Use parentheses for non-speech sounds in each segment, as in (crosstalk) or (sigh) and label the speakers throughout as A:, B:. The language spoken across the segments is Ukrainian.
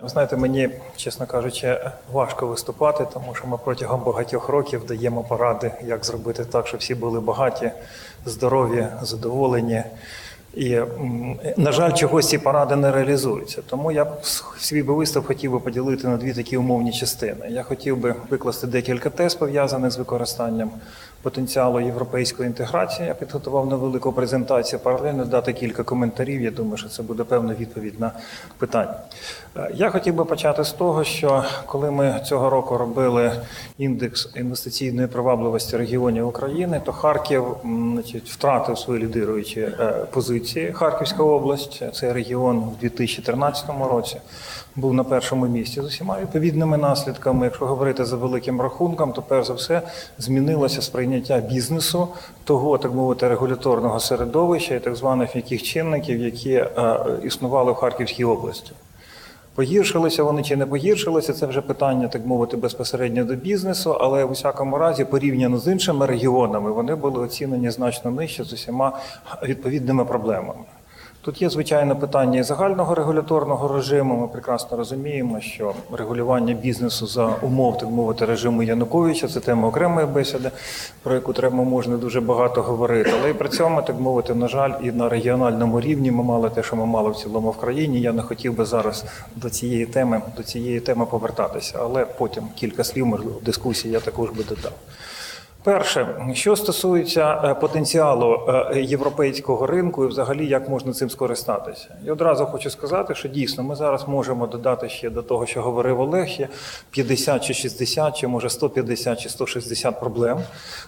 A: Ви знаєте, мені, чесно кажучи, важко виступати, тому що ми протягом багатьох років даємо поради, як зробити так, щоб всі були багаті, здорові, задоволені. І, на жаль, чогось ці поради не реалізуються. Тому я свій би виступ хотів би поділити на дві такі умовні частини. Я хотів би викласти декілька тез, пов'язаних з використанням потенціалу європейської інтеграції. Я підготував невелику презентацію, паралельно дати кілька коментарів. Я думаю, що це буде певна відповідь на питання. Е, Я хотів би почати з того, що коли ми цього року робили індекс інвестиційної привабливості регіонів України, то Харків значить, втратив свої лідируючі е, позиції. Харківська область, цей регіон в 2013 році був на першому місці з усіма відповідними наслідками. Якщо говорити за великим рахунком, то перш за все змінилося сприйняття бізнесу, того так мовити регуляторного середовища і так званих яких чинників, які е, існували в Харківській області. Погіршилися вони чи не погіршилися, це вже питання, так мовити, безпосередньо до бізнесу, але в усякому разі, порівняно з іншими регіонами, вони були оцінені значно нижче з усіма відповідними проблемами. Тут є звичайно питання і загального регуляторного режиму. Ми прекрасно розуміємо, що регулювання бізнесу за умов, так мовити, режиму Януковича це тема окремої бесіди, про яку треба можна дуже багато говорити. Але і при цьому, так мовити, на жаль, і на регіональному рівні ми мали те, що ми мали в цілому в країні. Я не хотів би зараз до цієї теми до цієї теми повертатися, але потім кілька слів можливо в дискусії я також би додав. Перше, що стосується е, потенціалу е, європейського ринку і взагалі як можна цим скористатися, і одразу хочу сказати, що дійсно ми зараз можемо додати ще до того, що говорив Олег, ще 50 чи 60, чи може 150 чи 160 проблем,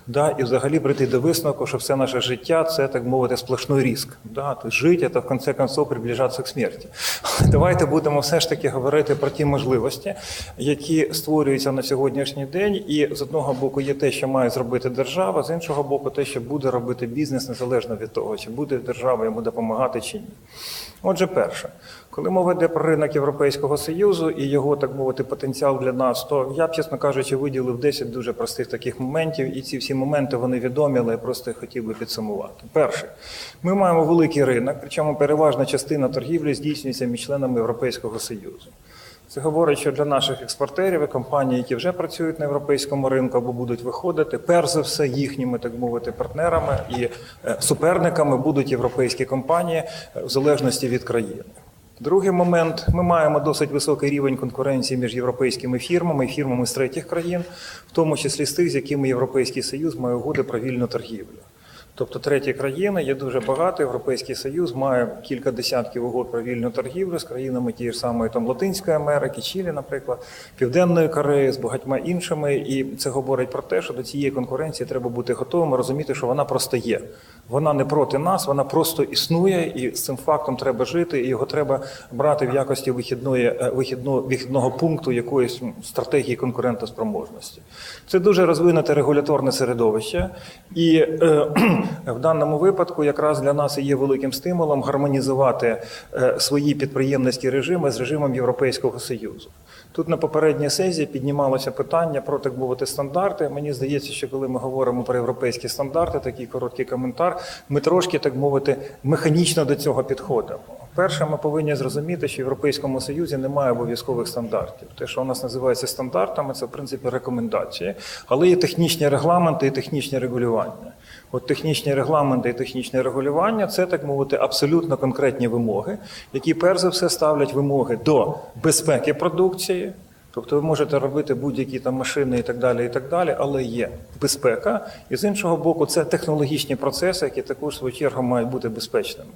A: да, і взагалі прийти до висновку, що все наше життя це так мовити сплошний риск. Да, жити це в конце концов приближатися к смерті. Але давайте будемо все ж таки говорити про ті можливості, які створюються на сьогоднішній день, і з одного боку є те, що має зробити держава, з іншого боку, те, що буде робити бізнес, незалежно від того, чи буде держава йому допомагати чи ні. Отже, перше, коли мова йде про ринок Європейського Союзу і його, так мовити, потенціал для нас, то я б, чесно кажучи, виділив 10 дуже простих таких моментів, і ці всі моменти вони відомі, але я просто хотів би підсумувати. Перше, ми маємо великий ринок, причому переважна частина торгівлі здійснюється між членами Європейського Союзу. Це говорить, що для наших експортерів і компаній, які вже працюють на європейському ринку або будуть виходити, перш за все їхніми, так мовити, партнерами і е, суперниками будуть європейські компанії е, в залежності від країни. Другий момент: ми маємо досить високий рівень конкуренції між європейськими фірмами і фірмами з третіх країн, в тому числі з тих, з якими Європейський Союз має угоди про вільну торгівлю. Тобто треті країни є дуже багато. Європейський Союз має кілька десятків угод про вільну торгівлю з країнами тієї ж самої там Латинської Америки, Чилі, наприклад, Південної Кореї, з багатьма іншими. І це говорить про те, що до цієї конкуренції треба бути готовим, розуміти, що вона просто є. Вона не проти нас, вона просто існує, і з цим фактом треба жити. І його треба брати в якості вихідної е, вихідного вихідного пункту якоїсь стратегії конкурентоспроможності. Це дуже розвинуте регуляторне середовище, і е, (clears throat) в даному випадку якраз для нас і є великим стимулом гармонізувати е, свої підприємницькі режими з режимом Європейського Союзу. Тут на попередній сесії піднімалося питання про так мовити стандарти. Мені здається, що коли ми говоримо про європейські стандарти, такий короткий коментар, ми трошки так мовити механічно до цього підходимо. Перше, ми повинні зрозуміти, що в Європейському Союзі немає обов'язкових стандартів. Те, що у нас називається стандартами, це в принципі рекомендації, але є технічні регламенти і технічні регулювання. От технічні регламенти і технічне регулювання це так мовити абсолютно конкретні вимоги, які перш за все ставлять вимоги до безпеки продукції. Тобто ви можете робити будь-які там машини і так далі, і так далі, але є безпека, і з іншого боку, це технологічні процеси, які також в свою чергу мають бути безпечними.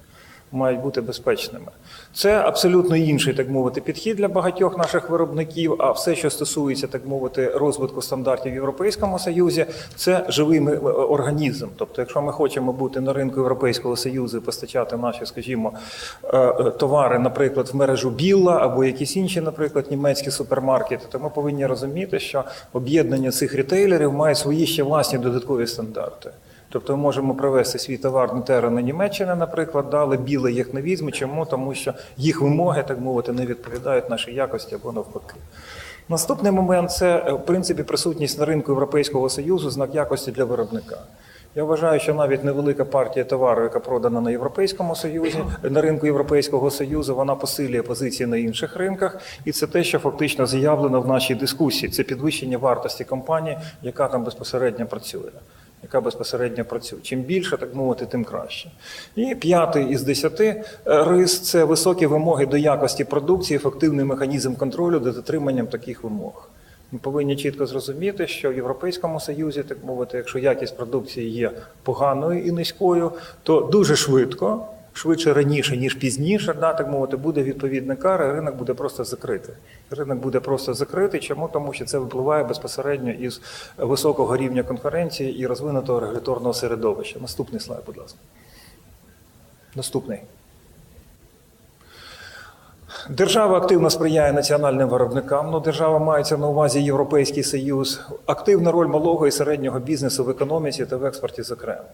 A: Мають бути безпечними. Це абсолютно інший, так мовити, підхід для багатьох наших виробників. А все, що стосується, так мовити, розвитку стандартів в Європейському Союзі, це живий організм. Тобто, якщо ми хочемо бути на ринку Європейського Союзу і постачати наші, скажімо, е, е, товари, наприклад, в мережу Білла або якісь інші, наприклад, німецькі супермаркети, то ми повинні розуміти, що об'єднання цих рітейлерів має свої ще власні додаткові стандарти. Тобто ми можемо привезти свій товар на терени Німеччини, наприклад, але біле їх не візьме. Чому? Тому що їх вимоги, так мовити, не відповідають нашій якості або навпаки. Наступний момент це, е, в принципі, присутність на ринку Європейського Союзу знак якості для виробника. Я вважаю, що навіть невелика партія товару, яка продана на Європейському Союзі, на ринку Європейського Союзу, вона посилює позиції на інших ринках, і це те, що фактично заявлено в нашій дискусії. Це підвищення вартості компанії, яка там безпосередньо працює. Яка безпосередньо працює. Чим більше, так мовити, тим краще. І п'ятий із десяти е, рис це високі вимоги до якості продукції, ефективний механізм контролю за дотриманням таких вимог. Ми повинні чітко зрозуміти, що в Європейському Союзі, так мовити, якщо якість продукції є поганою і низькою, то дуже швидко, швидше раніше, ніж пізніше, да, так мовити, буде відповідна кара, і ринок буде просто закритий. Ринок буде просто закритий. Чому? Тому що це випливає безпосередньо із високого рівня конкуренції і розвинутого регуляторного середовища. Наступний слайд, будь ласка. Наступний. Держава активно сприяє національним виробникам. Ну, держава мається на увазі Європейський Союз, активна роль малого і середнього бізнесу в економіці та в експорті, зокрема.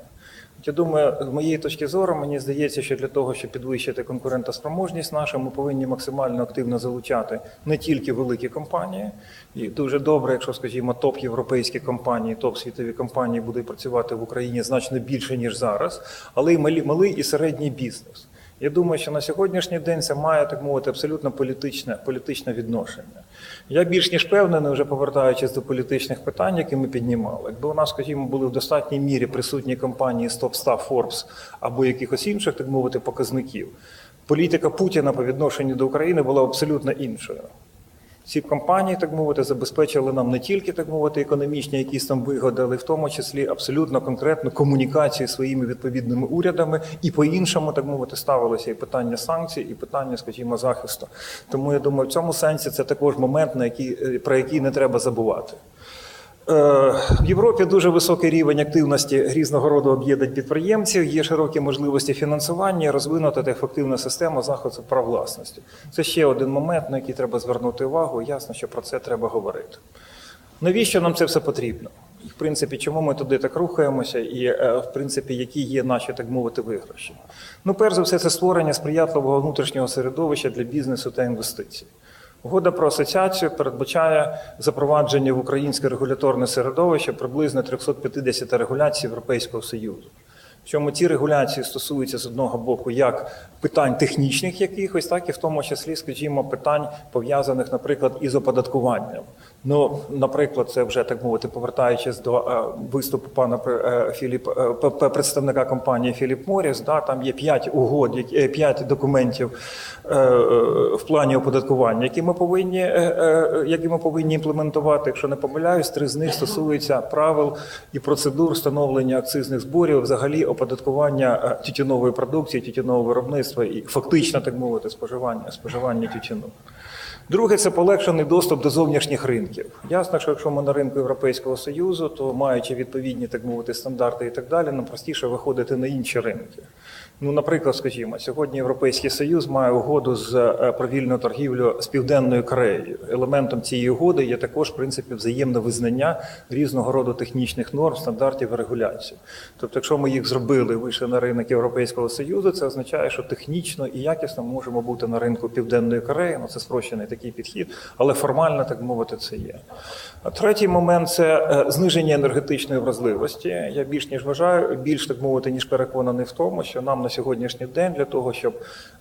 A: Я думаю, з моєї точки зору, мені здається, що для того, щоб підвищити конкурентоспроможність нашу, ми повинні максимально активно залучати не тільки великі компанії, і дуже добре, якщо, скажімо, топ європейські компанії, топ світові компанії будуть працювати в Україні значно більше ніж зараз, але й малий і середній бізнес. Я думаю, що на сьогоднішній день це має так мовити абсолютно політичне, політичне відношення. Я більш ніж впевнений, вже повертаючись до політичних питань, які ми піднімали. Якби у нас, скажімо, були в достатній мірі присутні компанії Stop топ 100 Forbes або якихось інших, так мовити, показників, політика Путіна по відношенню до України була абсолютно іншою. Ці компанії, так мовити, забезпечили нам не тільки так мовити економічні якісь там вигоди, але в тому числі абсолютно конкретну комунікацію своїми відповідними урядами, і по-іншому, так мовити, ставилося і питання санкцій, і питання, скажімо, захисту. Тому я думаю, в цьому сенсі це також момент, на який, е, про який не треба забувати. Е, В Європі дуже високий рівень активності різного роду об'єднань підприємців, є широкі можливості фінансування, розвинута та ефективна система захисту прав власності. Це ще один момент, на який треба звернути увагу. Ясно, що про це треба говорити. Навіщо нам це все потрібно? І, в принципі, чому ми туди так рухаємося, і е, в принципі, які є наші, так мовити, виграші? Ну, перш за все, це створення сприятливого внутрішнього середовища для бізнесу та інвестицій. Угода про асоціацію передбачає запровадження в українське регуляторне середовище приблизно 350 регуляцій Європейського Союзу. Чому ці регуляції стосуються з одного боку як питань технічних якихось, так і в тому числі, скажімо, питань пов'язаних, наприклад, із оподаткуванням. Ну, наприклад, це вже так мовити, повертаючись до е, виступу пана е, Філіп, е, представника компанії Філіп Моріс, да, там є п'ять угод, е, п'ять документів е, в плані оподаткування, які ми повинні, е, е, які ми повинні імплементувати. Якщо не помиляюсь, три з них стосуються правил і процедур встановлення акцизних зборів, взагалі оподаткування е, тютюнової продукції, тютюнового виробництва і фактично, так мовити, споживання, споживання тютюну. Друге це полегшений доступ до зовнішніх ринків. Ясно, що якщо ми на ринку Європейського Союзу, то маючи відповідні так мовити стандарти і так далі, нам простіше виходити на інші ринки. Ну, наприклад, скажімо, сьогодні Європейський Союз має угоду з е, про вільну торгівлю з Південною Кореєю. Елементом цієї угоди є також в принципі взаємне визнання різного роду технічних норм, стандартів і регуляцій. Тобто, якщо ми їх зробили, вийшли на ринок Європейського Союзу, це означає, що технічно і якісно ми можемо бути на ринку Південної Кореї. Ну це спрощений такий підхід, але формально так мовити, це є. Третій момент це е, зниження енергетичної вразливості. Я більш ніж вважаю, більш так мовити, ніж переконаний в тому, що нам на сьогоднішній день для того, щоб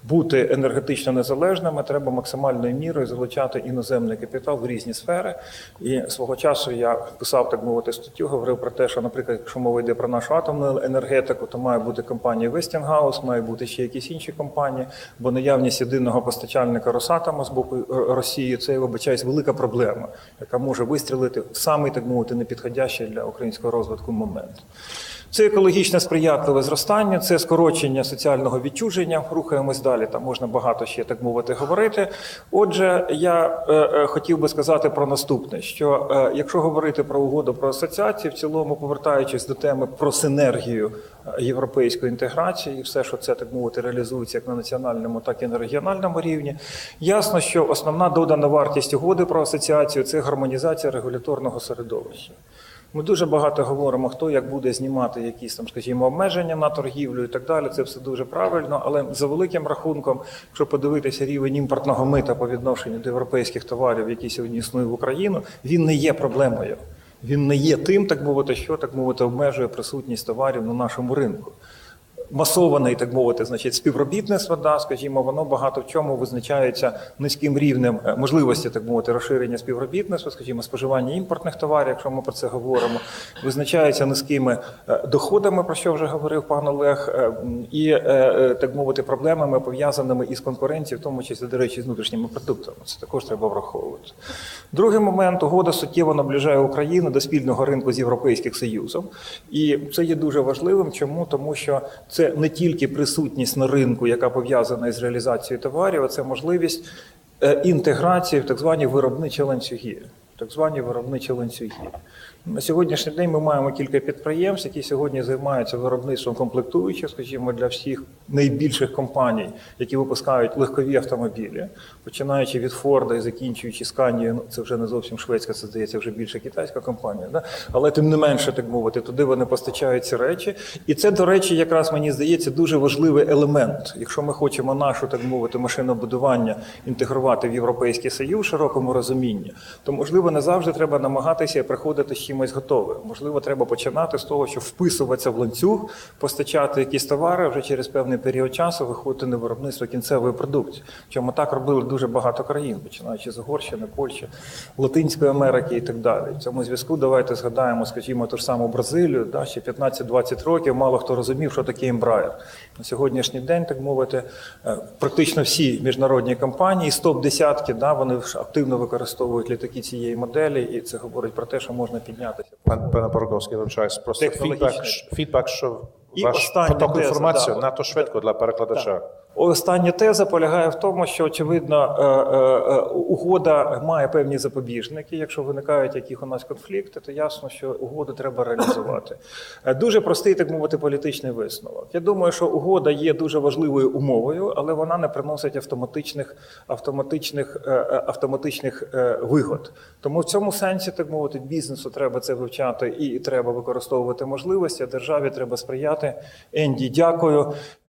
A: бути енергетично незалежними, треба максимальною мірою залучати іноземний капітал в різні сфери. І свого часу я писав так мовити статтю, говорив про те, що, наприклад, якщо мова йде про нашу атомну енергетику, то має бути компанія Westinghouse, має бути ще якісь інші компанії, бо наявність єдиного постачальника Росатома з боку Росії це вибачаюсь, велика проблема, яка може вистрілити в самий так мовити непідходящий для українського розвитку момент. Це екологічне сприятливе зростання, це скорочення соціального відчуження. Рухаємось далі. Там можна багато ще так мовити говорити. Отже, я е, е, хотів би сказати про наступне: що е, якщо говорити про угоду про асоціацію, в цілому повертаючись до теми про синергію е, європейської інтеграції, і все, що це так мовити, реалізується як на національному, так і на регіональному рівні, ясно, що основна додана вартість угоди про асоціацію це гармонізація регуляторного середовища. Ми дуже багато говоримо, хто як буде знімати якісь там, скажімо, обмеження на торгівлю і так далі. Це все дуже правильно. Але за великим рахунком, якщо подивитися рівень імпортного мита по відношенню до європейських товарів, які сьогодні існують в Україну, він не є проблемою. Він не є тим, так мовити, що так мовити, обмежує присутність товарів на нашому ринку. Масований, так мовити, значить, співробітництво, да, скажімо, воно багато в чому визначається низьким рівнем е, можливості, так мовити, розширення співробітництва, скажімо, споживання імпортних товарів, якщо ми про це говоримо, визначається низькими е, доходами, про що вже говорив пан Олег, е, і так мовити, проблемами пов'язаними із конкуренцією, в тому числі, до речі, з внутрішніми продуктами. Це також треба враховувати. Другий момент угода суттєво наближає Україну до спільного ринку з Європейським Союзом, і це є дуже важливим. Чому? Тому що це не тільки присутність на ринку, яка пов'язана із реалізацією товарів, а це можливість е, інтеграції в так звані виробничі ланцюги. Так звані виробничі ланцюги. На сьогоднішній день ми маємо кілька підприємств, які сьогодні займаються виробництвом комплектуючих, скажімо, для всіх найбільших компаній, які випускають легкові автомобілі, починаючи від Форда і закінчуючи Сканією, ну це вже не зовсім шведська, це здається вже більше китайська компанія. Да? Але тим не менше, так мовити, туди вони постачають ці речі. І це, до речі, якраз мені здається дуже важливий елемент. Якщо ми хочемо нашу, так мовити, машинобудування інтегрувати в Європейський Союз в широкому розумінні, то можливо не завжди треба намагатися приходити з чимось готовим. Можливо, треба починати з того, що вписуватися в ланцюг, постачати якісь товари вже через певний період часу, виходити на виробництво кінцевої продукції. Чому так робили дуже багато країн, починаючи з Угорщини, Польщі, Латинської Америки і так далі. В цьому зв'язку давайте згадаємо, скажімо, ту ж саму Бразилію, да, ще 15-20 років мало хто розумів, що таке ембраєр. На сьогоднішній день, так мовити, е, практично всі міжнародні компанії, з топ-десятки, да, вони активно використовують літаки цієї моделі, і це говорить про те, що можна піднятися.
B: Пан пане Парковський, вибачаюсь, просто
A: Технологічний.
B: фідбек, ш- фідбек, що
A: І
B: ваш
A: остання
B: поток
A: теза,
B: інформації
A: да.
B: надто швидко для перекладача.
A: Остання теза полягає в тому, що очевидно е, е, е, угода має певні запобіжники. Якщо виникають яких у нас конфлікти, то ясно, що угоду треба реалізувати. Дуже простий, так мовити, політичний висновок. Я думаю, що угода є дуже важливою умовою, але вона не приносить автоматичних автоматичних автоматичних вигод. Тому в цьому сенсі, так мовити, бізнесу треба це вивчати і треба використовувати можливості. а Державі треба сприяти. Енді, дякую.